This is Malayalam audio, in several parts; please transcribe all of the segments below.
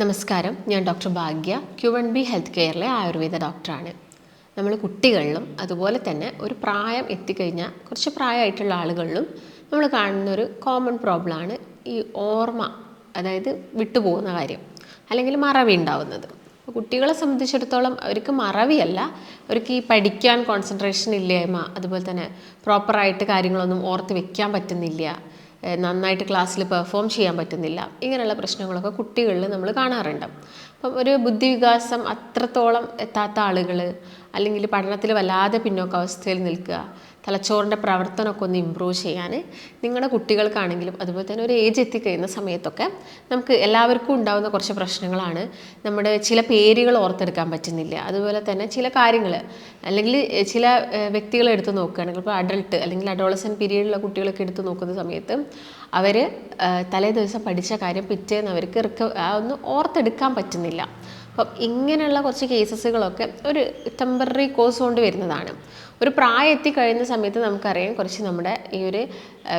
നമസ്കാരം. ഞാൻ doctor Bhagya Q one B health കെയറിലെ Ayurveda ഡോക്ടറാണ്. നമ്മൾ കുട്ടികളിലും അതുപോലെ തന്നെ ഒരു പ്രായം എത്തിക്കഴിഞ്ഞാൽ കുറച്ച് പ്രായമായിട്ടുള്ള ആളുകളിലും നമ്മൾ കാണുന്ന ഒരു കോമൺ പ്രോബ്ലമാണ് ഈ ഓർമ്മ അതായത് വിട്ടുപോകുന്ന കാര്യം അല്ലെങ്കിൽ മറവി ഉണ്ടാവുന്നത്. കുട്ടികളെ സംബന്ധിച്ചിടത്തോളം അവർക്ക് മറവിയല്ല അവർക്ക് ഈ പഠിക്കാൻ കോൺസെൻട്രേഷൻ ഇല്ലായ്മ അതുപോലെ തന്നെ പ്രോപ്പറായിട്ട് കാര്യങ്ങളൊന്നും ഓർത്ത് വെക്കാൻ പറ്റുന്നില്ല നന്നായിട്ട് ക്ലാസ്സിൽ പെർഫോം ചെയ്യാൻ പറ്റുന്നില്ല. ഇങ്ങനെയുള്ള പ്രശ്നങ്ങളൊക്കെ കുട്ടികളിൽ നമ്മൾ കാണാറുണ്ട്. അപ്പം ഒരു ബുദ്ധിവികാസം അത്രത്തോളം എത്താത്ത ആളുകൾ അല്ലെങ്കിൽ പഠനത്തിൽ വല്ലാതെ പിന്നോക്കാവസ്ഥയിൽ നിൽക്കുക തലച്ചോറിന്റെ പ്രവർത്തനമൊക്കെ ഒന്ന് ഇമ്പ്രൂവ് ചെയ്യാൻ നിങ്ങളുടെ കുട്ടികൾക്കാണെങ്കിലും അതുപോലെ തന്നെ ഒരു ഏജ് എത്തിക്കഴിയുന്ന സമയത്തൊക്കെ നമുക്ക് എല്ലാവർക്കും ഉണ്ടാകുന്ന കുറച്ച് പ്രശ്നങ്ങളാണ്. നമ്മുടെ ചില പേരുകൾ ഓർത്തെടുക്കാൻ പറ്റുന്നില്ല. അതുപോലെ തന്നെ ചില കാര്യങ്ങൾ അല്ലെങ്കിൽ ചില വ്യക്തികളെ എടുത്ത് നോക്കുകയാണെങ്കിൽ ഇപ്പോൾ അഡൾട്ട് അല്ലെങ്കിൽ അഡോളസൻ പീരീഡിലുള്ള കുട്ടികളൊക്കെ എടുത്ത് നോക്കുന്ന സമയത്ത് അവർ തലേ ദിവസം പഠിച്ച കാര്യം പിറ്റേന്ന് അവർക്ക് റിക്ക ആ ഒന്ന് ഓർത്തെടുക്കാൻ പറ്റുന്നില്ല. അപ്പം ഇങ്ങനെയുള്ള കുറച്ച് കേസസുകളൊക്കെ ഒരു ടെമ്പററി കോഴ്സ് കൊണ്ട് വരുന്നതാണ്. ഒരു പ്രായം എത്തിക്കഴിയുന്ന സമയത്ത് നമുക്കറിയാം കുറച്ച് നമ്മുടെ ഈ ഒരു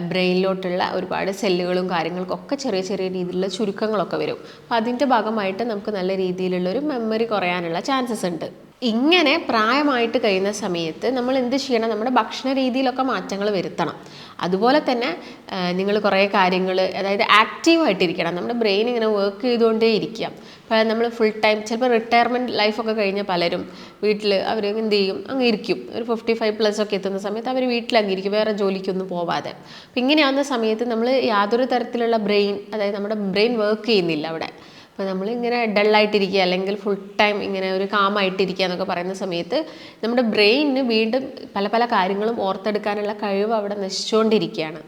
ബ്രെയിനിലോട്ടുള്ള ഒരുപാട് സെല്ലുകളും കാര്യങ്ങൾക്കൊക്കെ ചെറിയ ചെറിയ രീതിയിലുള്ള ചുരുക്കങ്ങളൊക്കെ വരും. അപ്പം അതിന്റെ ഭാഗമായിട്ട് നമുക്ക് നല്ല രീതിയിലുള്ള ഒരു മെമ്മറി കുറയാനുള്ള ചാൻസസ് ഉണ്ട്. ഇങ്ങനെ പ്രായമായിട്ട് കഴിയുന്ന സമയത്ത് നമ്മൾ എന്ത് ചെയ്യണം? നമ്മുടെ ഭക്ഷണ രീതിയിലൊക്കെ മാറ്റങ്ങൾ വരുത്തണം. അതുപോലെ തന്നെ നിങ്ങൾ കുറേ കാര്യങ്ങൾ അതായത് ആക്റ്റീവായിട്ടിരിക്കണം നമ്മുടെ ബ്രെയിൻ ഇങ്ങനെ വർക്ക് ചെയ്തുകൊണ്ടേ ഇരിക്കുക. അപ്പോൾ നമ്മൾ ഫുൾ ടൈം ചിലപ്പോൾ റിട്ടയർമെന്റ് ലൈഫൊക്കെ കഴിഞ്ഞ പലരും വീട്ടിൽ അവർ എന്ത് ചെയ്യും? അങ്ങ് ഇരിക്കും. ഒരു ഫിഫ്റ്റി ഫൈവ് പ്ലസ് ഒക്കെ എത്തുന്ന സമയത്ത് അവർ വീട്ടിൽ അങ്ങ് ഇരിക്കും. വേറെ ജോലിക്കൊന്നും പോവാതെ. അപ്പോൾ ഇങ്ങനെയാവുന്ന സമയത്ത് നമ്മൾ യാതൊരു തരത്തിലുള്ള ബ്രെയിൻ അതായത് നമ്മുടെ ബ്രെയിൻ വർക്ക് ചെയ്യുന്നില്ല അവിടെ. അപ്പോൾ നമ്മളിങ്ങനെ ഡള്ളായിട്ടിരിക്കുക അല്ലെങ്കിൽ ഫുൾ ടൈം ഇങ്ങനെ ഒരു കാമായിട്ടിരിക്കുക എന്നൊക്കെ പറയുന്ന സമയത്ത് നമ്മുടെ ബ്രെയിനിന് വീണ്ടും പല പല കാര്യങ്ങളും ഓർത്തെടുക്കാനുള്ള കഴിവ് അവിടെ നശിച്ചുകൊണ്ടിരിക്കുകയാണ്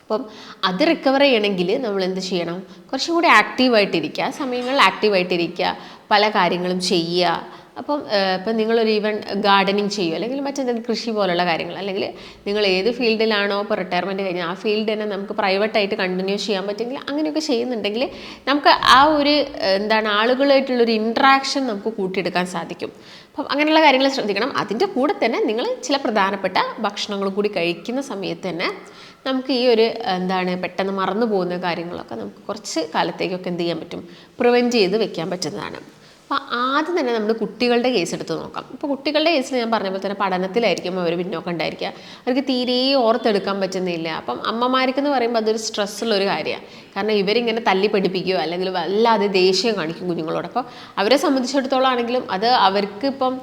അപ്പം അത് റിക്കവർ ചെയ്യണമെങ്കിൽ നമ്മൾ എന്ത് ചെയ്യണം? കുറച്ചും കൂടി ആക്റ്റീവായിട്ടിരിക്കുക സമയങ്ങളിൽ ആക്റ്റീവായിട്ടിരിക്കുക പല കാര്യങ്ങളും ചെയ്യുക അപ്പം ഇപ്പം നിങ്ങളൊരു ഈവൻ ഗാർഡനിങ് ചെയ്യുക അല്ലെങ്കിൽ മറ്റെന്തെങ്കിലും കൃഷി പോലുള്ള കാര്യങ്ങൾ. അല്ലെങ്കിൽ നിങ്ങൾ ഏത് ഫീൽഡിലാണോ ഇപ്പോൾ റിട്ടയർമെന്റ് കഴിഞ്ഞാൽ ആ ഫീൽഡ് തന്നെ നമുക്ക് പ്രൈവറ്റായിട്ട് കണ്ടിന്യൂ ചെയ്യാൻ പറ്റുമെങ്കിൽ അങ്ങനെയൊക്കെ ചെയ്യുന്നുണ്ടെങ്കിൽ നമുക്ക് ആ ഒരു എന്താണ് ആളുകളായിട്ടുള്ളൊരു ഇൻട്രാക്ഷൻ നമുക്ക് കൂട്ടിയെടുക്കാൻ സാധിക്കും. അപ്പം അങ്ങനെയുള്ള കാര്യങ്ങൾ ശ്രദ്ധിക്കണം. അതിന്റെ കൂടെ തന്നെ നിങ്ങൾ ചില പ്രധാനപ്പെട്ട ഭക്ഷണങ്ങൾ കൂടി കഴിക്കുന്ന സമയത്ത് തന്നെ നമുക്ക് ഈ ഒരു എന്താണ് പെട്ടെന്ന് മറന്നു പോകുന്ന കാര്യങ്ങളൊക്കെ നമുക്ക് കുറച്ച് കാലത്തേക്കൊക്കെ എന്ത് ചെയ്യാൻ പറ്റും? പ്രിവെന്റ് ചെയ്ത് വെക്കാൻ പറ്റുന്നതാണ്. അപ്പോൾ ആദ്യം തന്നെ നമ്മൾ കുട്ടികളുടെ കേസ് എടുത്ത് നോക്കാം. ഇപ്പോൾ കുട്ടികളുടെ കേസിൽ ഞാൻ പറഞ്ഞ പോലെ തന്നെ പഠനത്തിലായിരിക്കും അവർ പിന്നോക്കം ഉണ്ടായിരിക്കുക. അവർക്ക് തീരെ ഓർത്തെടുക്കാൻ പറ്റുന്നില്ല. അപ്പം അമ്മമാർക്കെന്ന് പറയുമ്പോൾ അതൊരു സ്ട്രെസ്സുള്ളൊരു കാര്യമാണ് കാരണം ഇവരിങ്ങനെ തല്ലി പഠിപ്പിക്കുകയോ അല്ലെങ്കിൽ വല്ലാതെ ദേഷ്യം കാണിക്കും കുഞ്ഞുങ്ങളോട്. അപ്പോൾ അവരെ സംബന്ധിച്ചിടത്തോളം ആണെങ്കിലും അത് അവർക്ക് ഇപ്പം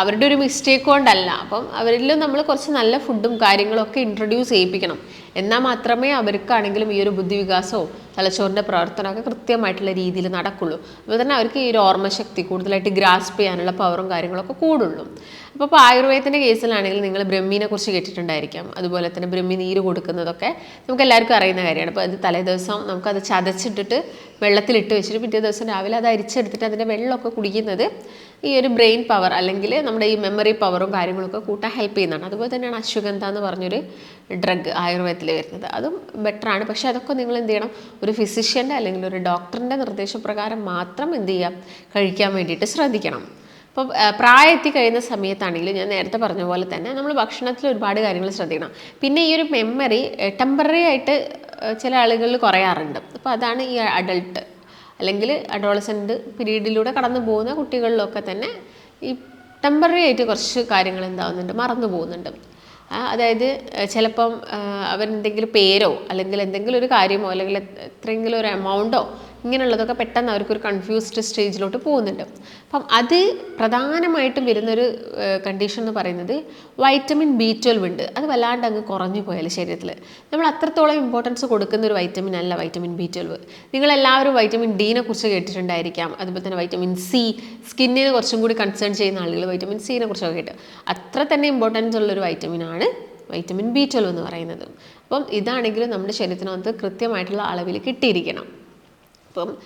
അവരുടെ ഒരു മിസ്റ്റേക്ക് കൊണ്ടല്ല. അപ്പം അവരിലും നമ്മൾ കുറച്ച് നല്ല ഫുഡും കാര്യങ്ങളൊക്കെ ഇൻട്രൊഡ്യൂസ് ചെയ്യിപ്പിക്കണം. എന്നാൽ മാത്രമേ അവർക്കാണെങ്കിലും ഈ ഒരു ബുദ്ധിവികാസവും തലച്ചോറിന്റെ പ്രവർത്തനമൊക്കെ കൃത്യമായിട്ടുള്ള രീതിയിൽ നടക്കുള്ളൂ. അതുപോലെ തന്നെ അവർക്ക് ഈ ഒരു ഓർമ്മശക്തി കൂടുതലായിട്ട് ഗ്രാസ്പ് ചെയ്യാനുള്ള പവറും കാര്യങ്ങളൊക്കെ കൂടുള്ളൂ. അപ്പോൾ ഇപ്പോൾ ആയുർവേദത്തിന്റെ കേസിലാണെങ്കിൽ നിങ്ങൾ ബ്രഹ്മീനെ കുറിച്ച് കേട്ടിട്ടുണ്ടായിരിക്കാം. അതുപോലെ തന്നെ ബ്രഹ്മി നീര് കൊടുക്കുന്നതൊക്കെ നമുക്ക് എല്ലാവർക്കും അറിയുന്ന കാര്യമാണ്. അപ്പോൾ അത് തലേ ദിവസം നമുക്കത് ചതച്ചിട്ടിട്ട് വെള്ളത്തിലിട്ട് വെച്ചിട്ട് പിറ്റേ ദിവസം രാവിലെ അത് അരിച്ചെടുത്തിട്ട് അതിന്റെ വെള്ളമൊക്കെ കുടിക്കുന്നത് ഈ ഒരു ബ്രെയിൻ പവർ അല്ലെങ്കിൽ നമ്മുടെ ഈ മെമ്മറി പവറും കാര്യങ്ങളൊക്കെ കൂട്ടാൻ ഹെൽപ്പ് ചെയ്യുന്നതാണ്. അതുപോലെ തന്നെയാണ് അശ്വഗന്ധ എന്ന് പറഞ്ഞൊരു ഡ്രഗ് ആയുർവേദത്തിൽ വരുന്നത്. അതും ബെറ്ററാണ് പക്ഷേ അതൊക്കെ നിങ്ങൾ എന്ത് ചെയ്യണം? ഒരു ഫിസിഷ്യന്റെ അല്ലെങ്കിൽ ഒരു ഡോക്ടറിന്റെ നിർദ്ദേശപ്രകാരം മാത്രം എന്ത് ചെയ്യാം കഴിക്കാൻ വേണ്ടിയിട്ട് ശ്രദ്ധിക്കണം. അപ്പോൾ പ്രായം എത്തി കഴിയുന്ന സമയത്താണെങ്കിൽ ഞാൻ നേരത്തെ പറഞ്ഞ പോലെ തന്നെ നമ്മൾ ഭക്ഷണത്തിൽ ഒരുപാട് കാര്യങ്ങൾ ശ്രദ്ധിക്കണം. പിന്നെ ഈ ഒരു മെമ്മറി ടെമ്പററി ആയിട്ട് ചില ആളുകളിൽ കുറയാറുണ്ട്. അപ്പോൾ അതാണ് ഈ അഡൾട്ട് അല്ലെങ്കിൽ അഡോളസെന്റ് പീരീഡിലൂടെ കടന്നു പോകുന്ന കുട്ടികളിലൊക്കെ തന്നെ ഈ ടെമ്പററി ആയിട്ട് കുറച്ച് കാര്യങ്ങൾ എന്താവുന്നുണ്ട് മറന്നു പോകുന്നുണ്ട്. അതായത് ചിലപ്പം അവരെന്തെങ്കിലും പേരോ അല്ലെങ്കിൽ എന്തെങ്കിലും ഒരു കാര്യമോ അല്ലെങ്കിൽ എത്രയെങ്കിലും ഒരു എമൗണ്ടോ ഇങ്ങനെയുള്ളതൊക്കെ പെട്ടെന്ന് അവർക്കൊരു കൺഫ്യൂസ്ഡ് സ്റ്റേജിലോട്ട് പോകുന്നുണ്ട്. അപ്പം അത് പ്രധാനമായിട്ടും വരുന്നൊരു കണ്ടീഷൻ എന്ന് പറയുന്നത് വൈറ്റമിൻ ബി ട്വൽവ് ഉണ്ട്. അത് വല്ലാണ്ട് അങ്ങ് കുറഞ്ഞു പോയാൽ ശരീരത്തിൽ നമ്മൾ അത്രത്തോളം ഇമ്പോർട്ടൻസ് കൊടുക്കുന്ന ഒരു വൈറ്റമിൻ അല്ല വൈറ്റമിൻ ബി ട്വൽവ് നിങ്ങളെല്ലാവരും വൈറ്റമിൻ ഡീനെ കുറിച്ച് കേട്ടിട്ടുണ്ടായിരിക്കാം. അതുപോലെ തന്നെ വൈറ്റമിൻ സി സ്കിന്നിനെ കുറച്ചും കൂടി കൺസേൺ ചെയ്യുന്ന ആളുകൾ വൈറ്റമിൻ സിനെ കുറിച്ചൊക്കെ കേട്ട്. അത്ര തന്നെ ഇമ്പോർട്ടൻസ് ഉള്ളൊരു വൈറ്റമിനാണ് വൈറ്റമിൻ ബി ട്വൽവ് എന്ന് പറയുന്നത്. അപ്പം ഇതാണെങ്കിലും നമ്മുടെ ശരീരത്തിനകത്ത് കൃത്യമായിട്ടുള്ള അളവിൽ കിട്ടിയിരിക്കണം. അപ്പം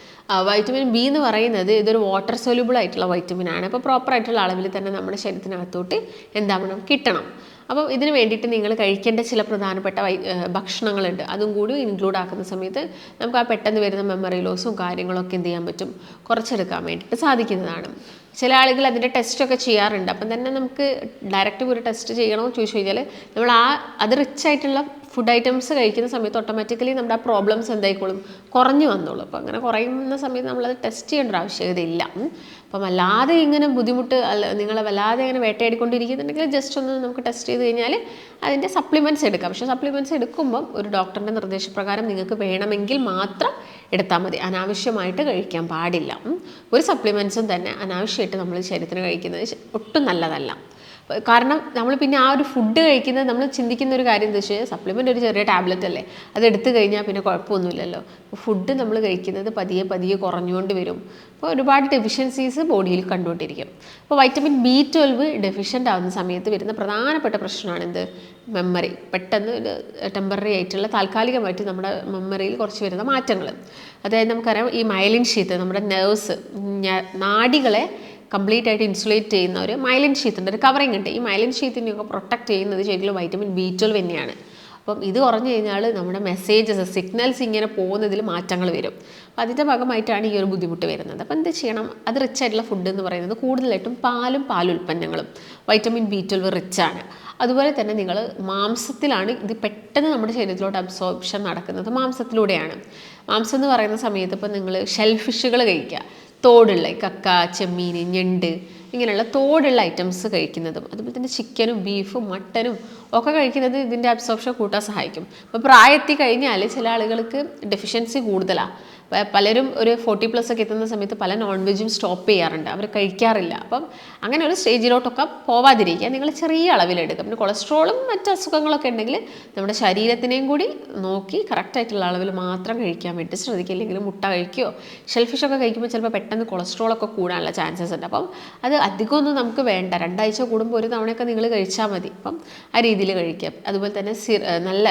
വൈറ്റമിൻ ബി എന്ന് പറയുന്നത് ഇതൊരു വാട്ടർ സൊല്യൂബിൾ ആയിട്ടുള്ള വൈറ്റമിൻ ആണ്. അപ്പോൾ പ്രോപ്പർ ആയിട്ടുള്ള അളവിൽ തന്നെ നമ്മുടെ ശരീരത്തിനകത്തോട്ട് എന്താവണം? കിട്ടണം. അപ്പം ഇതിന് വേണ്ടിയിട്ട് നിങ്ങൾ കഴിക്കേണ്ട ചില പ്രധാനപ്പെട്ട ഭക്ഷണങ്ങളുണ്ട്. അതും കൂടി ഇൻക്ലൂഡ് ആക്കുന്ന സമയത്ത് നമുക്ക് ആ പെട്ടെന്ന് വരുന്ന മെമ്മറി ലോസും കാര്യങ്ങളൊക്കെ എന്ത് ചെയ്യാൻ പറ്റും? കുറച്ചെടുക്കാൻ വേണ്ടിയിട്ട് സാധിക്കുന്നതാണ്. ചില ആളുകൾ അതിന്റെ ടെസ്റ്റൊക്കെ ചെയ്യാറുണ്ട്. അപ്പം തന്നെ നമുക്ക് ഡയറക്റ്റ് ഒരു ടെസ്റ്റ് ചെയ്യണമെന്ന് ചോദിച്ചു കഴിഞ്ഞാൽ നമ്മൾ ആ അത് റിച്ച് ആയിട്ടുള്ള ഫുഡ് ഐറ്റംസ് കഴിക്കുന്ന സമയത്ത് ഓട്ടോമാറ്റിക്കലി നമ്മുടെ ആ പ്രോബ്ലംസ് എന്തായിക്കോളും? കുറഞ്ഞു വന്നോളും. അപ്പോൾ അങ്ങനെ കുറയുന്ന സമയത്ത് നമ്മളത് ടെസ്റ്റ് ചെയ്യേണ്ട ഒരു ആവശ്യകതയില്ല. അപ്പം അല്ലാതെ ഇങ്ങനെ ബുദ്ധിമുട്ട് അല്ല നിങ്ങളെ വല്ലാതെ ഇങ്ങനെ വേട്ടയാടിക്കൊണ്ടിരിക്കുന്നുണ്ടെങ്കിൽ ജസ്റ്റ് ഒന്ന് നമുക്ക് ടെസ്റ്റ് ചെയ്ത് കഴിഞ്ഞാൽ അതിന്റെ സപ്ലിമെന്റ്സ് എടുക്കാം. പക്ഷേ സപ്ലിമെന്റ്സ് എടുക്കുമ്പം ഒരു ഡോക്ടറിന്റെ നിർദ്ദേശപ്രകാരം നിങ്ങൾക്ക് വേണമെങ്കിൽ മാത്രം എടുത്താൽ മതി. അനാവശ്യമായിട്ട് കഴിക്കാൻ പാടില്ല. ഒരു സപ്ലിമെന്റ്സും തന്നെ അനാവശ്യമായിട്ട് നമ്മൾ ശരീരത്തിന് കഴിക്കുന്നത് ഒട്ടും നല്ലതല്ല. കാരണം നമ്മൾ പിന്നെ ആ ഒരു ഫുഡ് കഴിക്കുന്നത് നമ്മൾ ചിന്തിക്കുന്ന ഒരു കാര്യം എന്താ വെച്ചാൽ സപ്ലിമെന്റ് ഒരു ചെറിയ ടാബ്ലറ്റ് അല്ലേ? അത് എടുത്തു കഴിഞ്ഞാൽ പിന്നെ കുഴപ്പമൊന്നുമില്ലല്ലോ. ഫുഡ് നമ്മൾ കഴിക്കുന്നത് പതിയെ പതിയെ കുറഞ്ഞുകൊണ്ട് വരും. അപ്പോൾ ഒരുപാട് ഡെഫിഷ്യൻസീസ് ബോഡിയിൽ കണ്ടുകൊണ്ടിരിക്കും. അപ്പോൾ വൈറ്റമിൻ ബി ട്വൽവ് ഡെഫിഷ്യന്റ് ആവുന്ന സമയത്ത് വരുന്ന പ്രധാനപ്പെട്ട പ്രശ്നമാണ് എന്ത് മെമ്മറി പെട്ടെന്ന് ടെമ്പററി ആയിട്ടുള്ള താൽക്കാലികമായിട്ട് നമ്മുടെ മെമ്മറിയിൽ കുറച്ച് വരുന്ന മാറ്റങ്ങൾ. അതായത് നമുക്കറിയാം ഈ മയലിൻ ഷീത്ത് നമ്മുടെ നെർവ്സ് നാഡികളെ കംപ്ലീറ്റ് ആയിട്ട് ഇൻസുലേറ്റ് ചെയ്യുന്ന ഒരു മൈലിൻ ഷീത്തിന്റെ ഒരു കവറിങ് ഉണ്ട്. ഈ മൈലിൻ ഷീത്തിനെയൊക്കെ പ്രൊട്ടക്ട് ചെയ്യുന്നത് ശരിക്കും വൈറ്റമിൻ ബി ട്വൽവ് തന്നെയാണ്. അപ്പം ഇത് കുറഞ്ഞു കഴിഞ്ഞാൽ നമ്മുടെ മെസ്സേജസ് സിഗ്നൽസ് ഇങ്ങനെ പോകുന്നതിൽ മാറ്റങ്ങൾ വരും. അപ്പം അതിന്റെ ഭാഗമായിട്ടാണ് ഈ ഒരു ബുദ്ധിമുട്ട് വരുന്നത്. അപ്പം എന്ത് ചെയ്യണം? അത് റിച്ച് ആയിട്ടുള്ള ഫുഡ് എന്ന് പറയുന്നത് കൂടുതലായിട്ടും പാലും പാലുൽപ്പന്നങ്ങളും വൈറ്റമിൻ ബി ട്വൽവ് റിച്ച് ആണ്. അതുപോലെ തന്നെ നിങ്ങൾ മാംസത്തിലാണ് ഇത് പെട്ടെന്ന് നമ്മുടെ ശരീരത്തിലോട്ട് അബ്സോർപ്ഷൻ നടക്കുന്നത്. മാംസത്തിലൂടെയാണ്. മാംസം എന്ന് പറയുന്ന സമയത്ത് ഇപ്പോൾ നിങ്ങൾ ഷെൽഫിഷുകൾ കഴിക്കുക. തോടുള്ള കക്ക ചെമ്മീൻ ഞണ്ട് ഇങ്ങനെയുള്ള തോടുള്ള ഐറ്റംസ് കഴിക്കുന്നതും. അതുപോലെ തന്നെ ചിക്കനും ബീഫും മട്ടനും ഒക്കെ കഴിക്കുന്നത് ഇതിന്റെ അബ്സോർപ്ഷൻ കൂട്ടാൻ സഹായിക്കും. അപ്പോൾ പ്രായത്തിൽ കഴിഞ്ഞാൽ ചില ആളുകൾക്ക് ഡെഫിഷ്യൻസി കൂടുതലാണ് പലരും ഒരു ഫോർട്ടി പ്ലസ് ഒക്കെ എത്തുന്ന സമയത്ത് പല നോൺ വെജും സ്റ്റോപ്പ് ചെയ്യാറുണ്ട്. അവർ കഴിക്കാറില്ല. അപ്പം അങ്ങനെ ഒരു സ്റ്റേജിലോട്ടൊക്കെ പോവാതിരിക്കുക. നിങ്ങൾ ചെറിയ അളവിലെടുക്കുക. പിന്നെ കൊളസ്ട്രോളും മറ്റ് അസുഖങ്ങളൊക്കെ ഉണ്ടെങ്കിൽ നമ്മുടെ ശരീരത്തിനെയും കൂടി നോക്കി കറക്റ്റായിട്ടുള്ള അളവിൽ മാത്രം കഴിക്കാൻ വേണ്ടി ശ്രദ്ധിക്കുക. അല്ലെങ്കിൽ മുട്ട കഴിക്കുകയോ ഷെൽഫിഷ് ഒക്കെ കഴിക്കുമ്പോൾ ചിലപ്പോൾ പെട്ടെന്ന് കൊളസ്ട്രോളൊക്കെ കൂടാനുള്ള ചാൻസസ് ഉണ്ട്. അപ്പം അത് അധികമൊന്നും നമുക്ക് വേണ്ട. രണ്ടാഴ്ച കൂടുമ്പോൾ ഒരു തവണയൊക്കെ നിങ്ങൾ കഴിച്ചാൽ മതി. അപ്പം ആ രീതിയിൽ കഴിക്കുക. അതുപോലെ തന്നെ നല്ല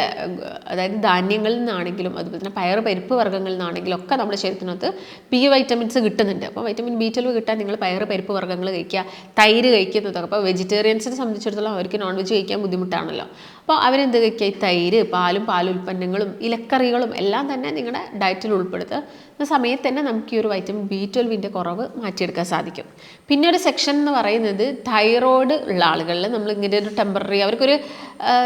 അതായത് ധാന്യങ്ങളിൽ നിന്നാണെങ്കിലും അതുപോലെ തന്നെ പയർ പരിപ്പ് വർഗങ്ങളിൽ നിന്നാണെങ്കിലും ഒക്കെ നമ്മുടെ ശരീരത്തിനകത്ത് ബി വൈറ്റമിൻസ് കിട്ടുന്നുണ്ട്. അപ്പോൾ വൈറ്റമിൻ ബി ട്വൽവ് കിട്ടാൻ നിങ്ങൾ പയർ പരിപ്പ് വർഗങ്ങൾ കഴിക്കുക തൈര് കഴിക്കുന്നതൊക്കെ അപ്പോൾ വെജിറ്റേറിയൻസിനെ സംബന്ധിച്ചിടത്തോളം അവർക്ക് നോൺ വെജ് കഴിക്കാൻ ബുദ്ധിമുട്ടാണല്ലോ. അപ്പോൾ അവരെന്ത് കഴിക്കുക? ഈ തൈര് പാലും പാലുൽപ്പന്നങ്ങളും ഇലക്കറികളും എല്ലാം തന്നെ നിങ്ങളുടെ ഡയറ്റിൽ ഉൾപ്പെടുത്തുക. സമയത്ത് തന്നെ നമുക്ക് ഈ ഒരു വൈറ്റമിൻ ബി ട്വൽവിന്റെ കുറവ് മാറ്റിയെടുക്കാൻ സാധിക്കും. പിന്നെ ഒരു സെക്ഷൻ എന്ന് പറയുന്നത് തൈറോയ്ഡ് ഉള്ള ആളുകളിൽ നമ്മൾ ഇങ്ങനെ ഒരു ടെമ്പററി അവർക്കൊരു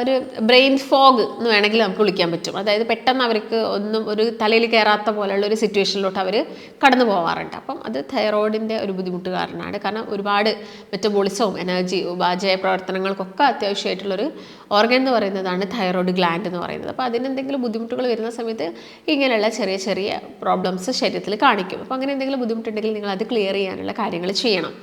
ഒരു ബ്രെയിൻ ഫോഗ് എന്ന് വേണമെങ്കിൽ നമുക്ക് വിളിക്കാൻ പറ്റും. അതായത് പെട്ടെന്ന് അവർക്ക് ഒന്നും ഒരു തലയിൽ കയറാത്ത പോലെയുള്ള ഒരു സിറ്റുവേഷനിലോട്ട് അവർ കടന്നു പോകാറുണ്ട് അപ്പം അത് തൈറോയിഡിന്റെ ഒരു ബുദ്ധിമുട്ട് കാരണമാണ് കാരണം ഒരുപാട് മെറ്റബോളിസവും എനർജി ഉപാചയ പ്രവർത്തനങ്ങൾക്കൊക്കെ അത്യാവശ്യമായിട്ടുള്ളൊരു ഓർഗൻ എന്ന് പറയുന്നതാണ് തൈറോയിഡ് ഗ്ലാൻഡ് എന്ന് പറയുന്നത്. അപ്പോൾ അതിനെന്തെങ്കിലും ബുദ്ധിമുട്ടുകൾ വരുന്ന സമയത്ത് ഇങ്ങനെയുള്ള ചെറിയ ചെറിയ പ്രോബ്ലംസ് ശരീരത്തിൽ കാണിക്കും. അപ്പോൾ അങ്ങനെ എന്തെങ്കിലും ബുദ്ധിമുട്ടുണ്ടെങ്കിൽ നിങ്ങൾ അത് ക്ലിയർ ചെയ്യാനുള്ള കാര്യങ്ങൾ ചെയ്യണം.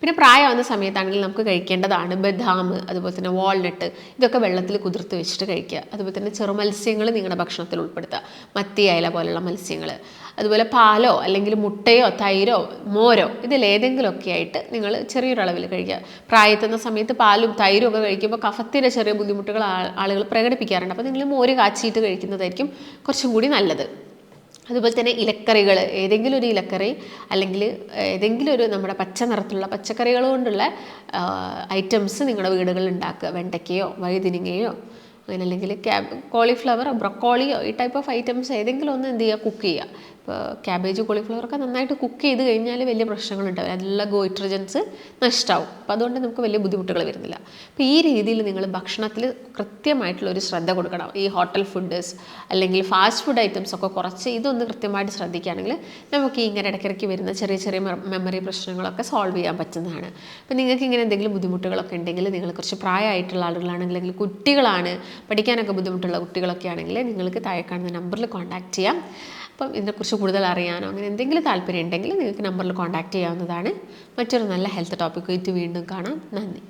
പിന്നെ പ്രായമാകുന്ന സമയത്താണെങ്കിൽ നമുക്ക് കഴിക്കേണ്ടതാണ് ബദാം അതുപോലെ തന്നെ വാൾനട്ട് ഇതൊക്കെ വെള്ളത്തിൽ കുതിർത്ത് വെച്ചിട്ട് കഴിക്കുക. അതുപോലെ തന്നെ ചെറു ചെറുമത്സ്യങ്ങൾ നിങ്ങളുടെ ഭക്ഷണത്തിൽ ഉൾപ്പെടുത്തുക. മത്തി അയല പോലുള്ള മത്സ്യങ്ങൾ. അതുപോലെ പാലോ അല്ലെങ്കിൽ മുട്ടയോ തൈരോ മോരോ ഇതിലേതെങ്കിലുമൊക്കെ ആയിട്ട് നിങ്ങൾ ചെറിയൊരളവിൽ കഴിക്കുക. പ്രായത്തുന്ന സമയത്ത് പാലും തൈരും ഒക്കെ കഴിക്കുമ്പോൾ കഫത്തിന്റെ ചെറിയ ബുദ്ധിമുട്ടുകൾ ആളുകൾ പ്രകടിപ്പിക്കാറുണ്ട്. അപ്പോൾ നിങ്ങൾ മോര് കാച്ചിയിട്ട് കഴിക്കുന്നതായിരിക്കും കുറച്ചും കൂടി നല്ലത്. അതുപോലെ തന്നെ ഇലക്കറികൾ ഏതെങ്കിലും ഒരു ഇലക്കറി അല്ലെങ്കിൽ ഏതെങ്കിലും ഒരു നമ്മുടെ പച്ച നിറത്തിലുള്ള പച്ചക്കറികൾ കൊണ്ടുള്ള ഐറ്റംസ് നിങ്ങളുടെ വീടുകളിൽ ഉണ്ടാക്കുക വെണ്ടയ്ക്കയോ വഴുതിനിങ്ങയോ അങ്ങനെ അല്ലെങ്കിൽ ക്യാബ് കോളിഫ്ലവർ ബ്രൊക്കോളിയോ ഈ ടൈപ്പ് ഓഫ് ഐറ്റംസ് ഏതെങ്കിലും ഒന്ന് എന്ത് ചെയ്യുക കുക്ക് ചെയ്യുക. ക്യാബേജ് കോളിഫ്ലവറൊക്കെ നന്നായിട്ട് കുക്ക് ചെയ്ത് കഴിഞ്ഞാൽ വലിയ പ്രശ്നങ്ങളുണ്ടാവില്ല. അതിലുള്ള ഗോയിട്രജൻസ് നഷ്ടമാവും അപ്പോൾ അതുകൊണ്ട് നമുക്ക് വലിയ ബുദ്ധിമുട്ടുകൾ വരുന്നില്ല. അപ്പോൾ ഈ രീതിയിൽ നിങ്ങൾ ഭക്ഷണത്തിൽ കൃത്യമായിട്ടുള്ള ഒരു ശ്രദ്ധ കൊടുക്കണം. ഈ ഹോട്ടൽ ഫുഡ്സ് അല്ലെങ്കിൽ ഫാസ്റ്റ് ഫുഡ് ഐറ്റംസ് ഒക്കെ കുറച്ച് ഇതൊന്ന് കൃത്യമായിട്ട് ശ്രദ്ധിക്കുകയാണെങ്കിൽ നമുക്ക് ഇങ്ങനെ ഇടയ്ക്കിടയ്ക്ക് വരുന്ന ചെറിയ ചെറിയ മെമ്മറി പ്രശ്നങ്ങളൊക്കെ സോൾവ് ചെയ്യാൻ പറ്റുന്നതാണ്. അപ്പോൾ നിങ്ങൾക്ക് ഇങ്ങനെ എന്തെങ്കിലും ബുദ്ധിമുട്ടുകളൊക്കെ ഉണ്ടെങ്കിൽ നിങ്ങൾ കുറച്ച് പ്രായമായിട്ടുള്ള ആളുകളാണെങ്കിൽ അല്ലെങ്കിൽ കുട്ടികളാണ് പഠിക്കാനൊക്കെ ബുദ്ധിമുട്ടുള്ള കുട്ടികളൊക്കെ ആണെങ്കിൽ നിങ്ങൾക്ക് താഴെ കാണുന്ന നമ്പറിൽ കോൺടാക്ട് ചെയ്യാം. അപ്പം ഇതിനെക്കുറിച്ച് കൂടുതൽ അറിയാനോ അങ്ങനെ എന്തെങ്കിലും താല്പര്യം ഉണ്ടെങ്കിൽ നിങ്ങൾക്ക് നമ്പറിൽ കോൺടാക്റ്റ് ചെയ്യാവുന്നതാണ്. മറ്റൊരു നല്ല ഹെൽത്ത് ടോപ്പിക്കായിട്ട് വീണ്ടും കാണാം. നന്ദി.